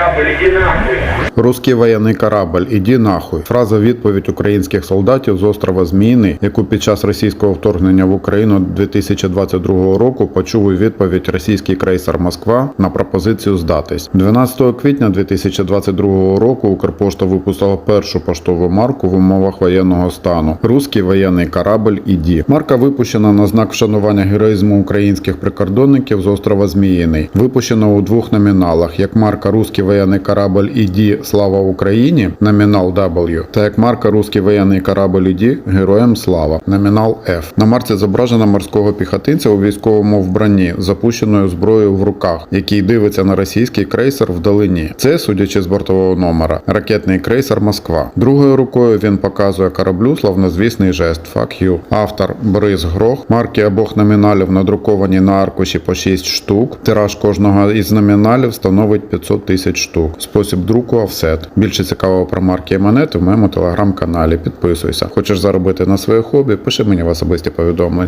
корабль, иди нахуй. Руський воєнний корабль, іді нахуй. Фраза відповідь українських солдатів з острова Зміїний, яку під час російського вторгнення в Україну 2022 року почув у відповідь російський крейсер Москва на пропозицію здатись. 12 квітня 2022 року Укрпошта випустила першу поштову марку в умовах воєнного стану. Руський воєнний корабль іді. Марка випущена на знак вшанування героїзму українських прикордонників з острова Зміїний. Випущена у двох номіналах: як марка Руський воєнний корабль іді Слава Україні, номінал W, та як марка Руський воєнний корабль іді Героям Слава, номінал F. На марці зображена морського піхотинця у військовому вбранні, запущеною зброєю в руках, який дивиться на російський крейсер вдалині. Це, судячи з бортового номера, ракетний крейсер Москва. Другою рукою він показує кораблю славнозвісний жест «Fuck you». Автор Борис Грох. Марки обох номіналів надруковані на аркуші по 6 штук. Тираж кожного із номіналів становить 500 тисяч штук. Спосіб друку офсет. Більше цікавого про марки і монети в моєму телеграм-каналі. Підписуйся. Хочеш заробити на своє хобі? Пиши мені в особисті повідомлення.